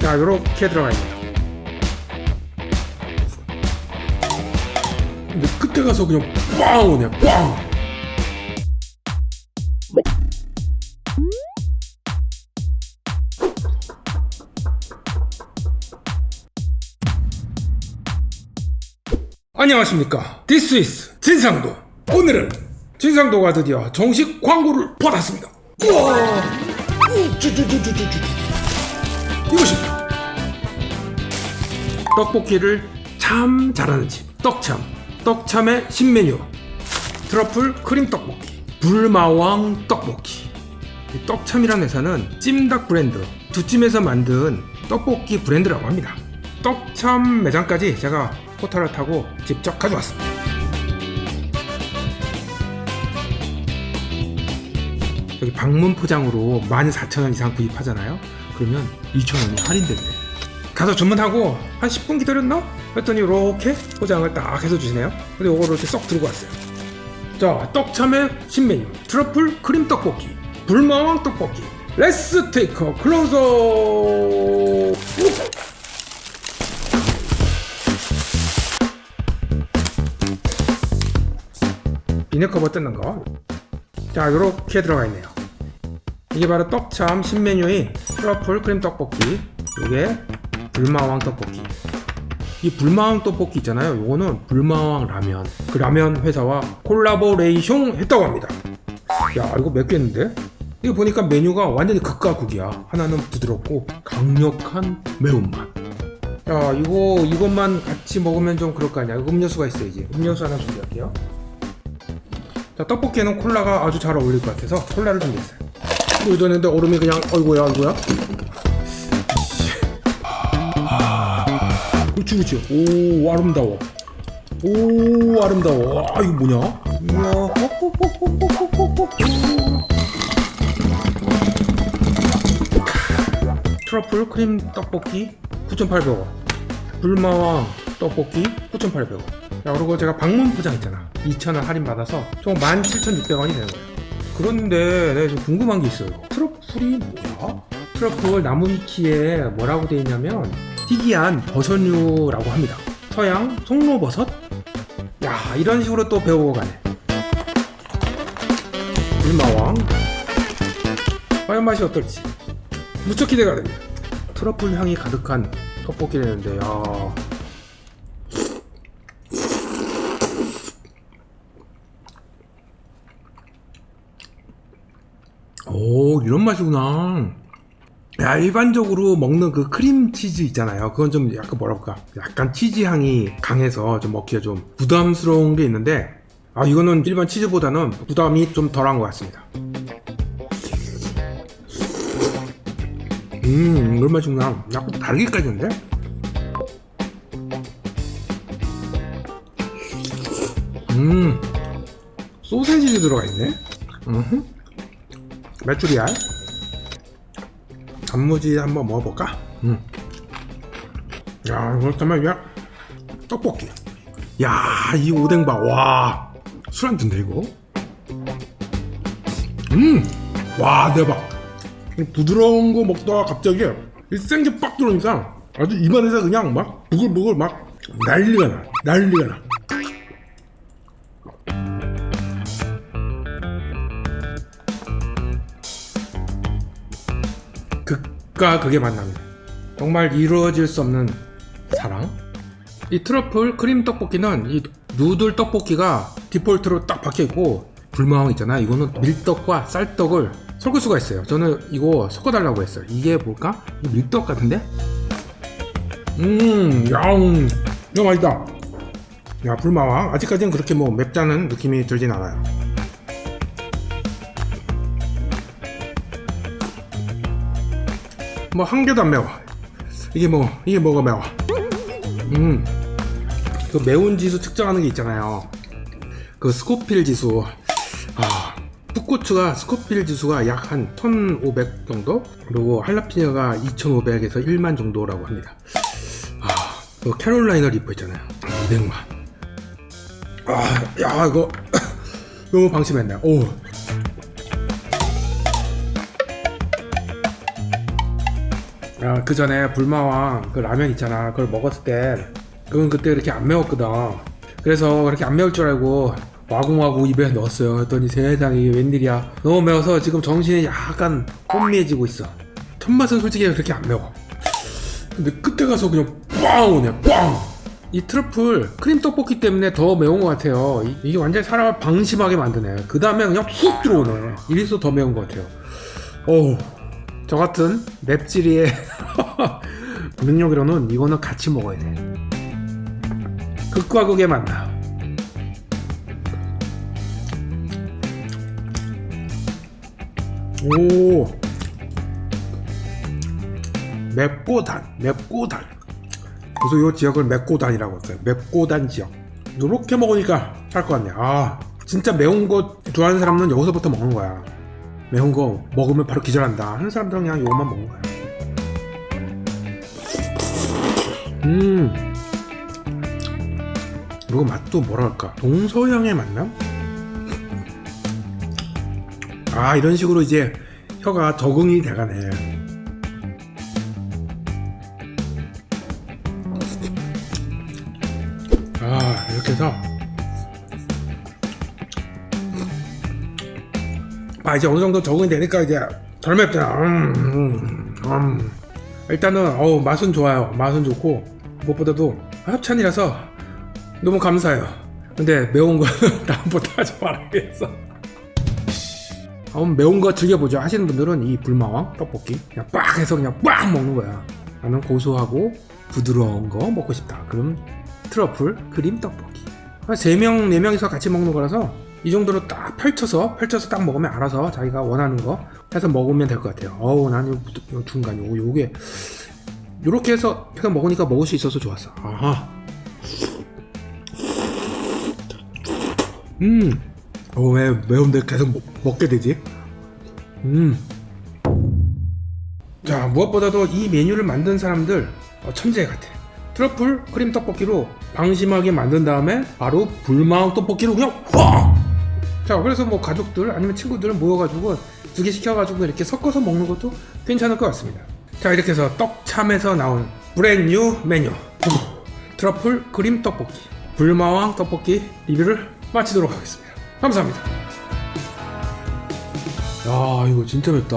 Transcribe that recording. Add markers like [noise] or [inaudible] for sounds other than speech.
자, 요렇게 들어가 있네요. 끝에 가서 그냥 빵 오네, 빵! 안녕하십니까. Is 진상도. 오늘은 진상도가 드디어 정식 광고를 받았습니다. 우와! 이것입니다. 떡볶이를 참 잘하는 집. 떡참. 떡참의 신메뉴. 트러플 크림 떡볶이. 불마왕 떡볶이. 이 떡참이라는 회사는 찜닭 브랜드 두 찜에서 만든 떡볶이 브랜드라고 합니다. 떡참 매장까지 제가 포탈을 타고 직접 가져왔습니다. 여기 방문 포장으로 14,000원 이상 구입하잖아요. 그러면 2,000원이 할인된대. 가서 주문하고 한 10분 기다렸나? 했더니 이렇게 포장을 딱 해서 주시네요. 근데 이거를 이렇게 쏙 들고 왔어요. 자, 떡참의 신메뉴 트러플 크림 떡볶이 불마왕 떡볶이 레스 테이커 클로저 비닐 커버 뜯는 거. 자, 이렇게 들어가 있네요. 이게 바로 떡참 신메뉴인 트러플 크림 떡볶이. 이게 불마왕 떡볶이. 이 불마왕 떡볶이 있잖아요. 요거는 불마왕 라면. 그 라면 회사와 콜라보레이션 했다고 합니다. 야, 이거 맵겠는데? 이거 보니까 메뉴가 완전히 극과 극이야. 하나는 부드럽고 강력한 매운맛. 야, 이거 이것만 같이 먹으면 좀 그럴 거 아니야. 음료수가 있어야지. 음료수 하나 준비할게요. 자, 떡볶이에는 콜라가 아주 잘 어울릴 것 같아서 콜라를 준비했어요. 요전인데 얼음이 그냥 어이구야 어이구야. 그렇지 그렇지. 오 아름다워. 오 아름다워. 아 이거 뭐냐? 호호호호호호호. 트러플 크림 떡볶이 9,800원. 불마왕 떡볶이 9,800원. 야, 그리고 제가 방문 포장 있잖아. 2,000원 할인 받아서 총 17,600원이 되는 거예요. 그런데 내가 좀 궁금한 게 있어요. 트러플이 뭐야? 트러플 나무위키에 뭐라고 돼 있냐면 희귀한 버섯류라고 합니다. 서양 송로버섯? 야, 이런 식으로 또 배우고 가네. 불마왕. 과연 맛이 어떨지. 무척 기대가 됩니다. 트러플 향이 가득한 떡볶이라는데, 야. 오, 이런 맛이구나. 야, 일반적으로 먹는 그 크림 치즈 있잖아요. 그건 좀 약간 뭐랄까. 약간 치즈 향이 강해서 좀 먹기가 좀 부담스러운 게 있는데, 아, 이거는 일반 치즈보다는 부담이 좀 덜한 것 같습니다. 음, 이런 맛이구나. 약간 달기까지인데? 음, 소세지도 들어가 있네? 음, 메추리알. 단무지 한번 먹어볼까? 음. 야, 그렇다면 야, 떡볶이. 야, 이 오뎅밥, 와, 술 안 든다 이거. 음, 와 대박. 부드러운 거 먹다가 갑자기 이 생게 빡 들어오니까 아주 입안에서 그냥 막 부글부글 막 난리가 나, 난리가 나. 극과 극의 만남이 정말 이루어질 수 없는 사랑. 이 트러플 크림 떡볶이는 이 누들 떡볶이가 디폴트로 딱 박혀 있고 불마왕 있잖아. 이거는 밀떡과 쌀떡을 섞을 수가 있어요. 저는 이거 섞어달라고 했어요. 이게 뭘까? 이 밀떡 같은데? 음, 야옹, 이거 맛있다. 야, 불마왕. 아직까지는 그렇게 뭐 맵다는 느낌이 들진 않아요. 뭐 한 개도 안 매워. 이게 뭐 이게 뭐가 매워? 음, 그 매운 지수 측정하는 게 있잖아요. 그 스코필 지수. 아, 풋고추가 스코필 지수가 약 한 1,500 정도? 그리고 할라피뇨가 2,500에서 1만 정도라고 합니다. 아, 그 캐롤라이나 리퍼 있잖아요. 200만. 아, 야 이거 [coughs] 너무 방심했네. 오. 야, 그 전에 불마왕 그 라면 있잖아. 그걸 먹었을 때 그건 그때 그렇게 안 매웠거든. 그래서 그렇게 안 매울 줄 알고 와구와구 입에 넣었어요. 그랬더니 세상에 이게 웬일이야. 너무 매워서 지금 정신이 약간 혼미해지고 있어. 첫 맛은 솔직히 그렇게 안 매워. 근데 끝에 가서 그냥 꽝 오네 꽝! 이 트러플 크림 떡볶이 때문에 더 매운 것 같아요. 이- 이게 완전히 사람을 방심하게 만드네. 그 다음에 그냥 훅 들어오네. 이래서 더 매운 것 같아요. 어우, 저 같은 맵찔이의 [laughs] 능력으로는 이거는 같이 먹어야 돼. 극과 극의 만나. 오, 맵고 단, 맵고 단. 그래서 이 지역을 맵고 단이라고 했어요. 맵고 단 지역. 이렇게 먹으니까 살 것 같네. 아, 진짜 매운 거 좋아하는 사람은 여기서부터 먹는 거야. 매운 거 먹으면 바로 기절한다. 하는 사람들은 그냥 이것만 먹는 거야. 음. 그리고 맛도 뭐랄까. 동서양의 만남? 아, 이런 식으로 이제 혀가 적응이 돼가네. 아 이렇게 해서 아 이제 어느 정도 적응이 되니까 이제 덜 맵잖아 음, 음, 음. 일단은 어우 맛은 좋아요. 맛은 좋고 무엇보다도 합찬이라서 너무 감사해요. 근데 매운 거는 [laughs] 다음부터 하지 말아야겠어. 한번 매운 거 즐겨보죠. 하시는 분들은 이 불마왕 떡볶이 그냥 빡 해서 그냥 빡 먹는 거야. 나는 고소하고 부드러운 거 먹고 싶다. 그럼 트러플 크림 떡볶이. 한 3명 4명이서 같이 먹는 거라서 이 정도로 딱 펼쳐서 펼쳐서 딱 먹으면 알아서 자기가 원하는 거 해서 먹으면 될 것 같아요 어우 나는 요 중간 요거 요게 요렇게 해서 해서 먹으니까 먹을 수 있어서 좋았어 아하 음 어, 왜 매운데 계속 먹, 먹게 되지? 음. 자, 무엇보다도 이 메뉴를 만든 사람들 어, 천재 같아. 트러플 크림 떡볶이로 방심하게 만든 다음에 바로 불망 떡볶이로 그냥 확! 자, 그래서 뭐 가족들 아니면 친구들 모여가지고 두 개 시켜가지고 이렇게 섞어서 먹는 것도 괜찮을 것 같습니다. 자, 이렇게 해서 떡참에서 나온 브랜뉴 메뉴 트러플 크림 떡볶이 불마왕 떡볶이 리뷰를 마치도록 하겠습니다. 감사합니다. 야 이거 진짜 맵다.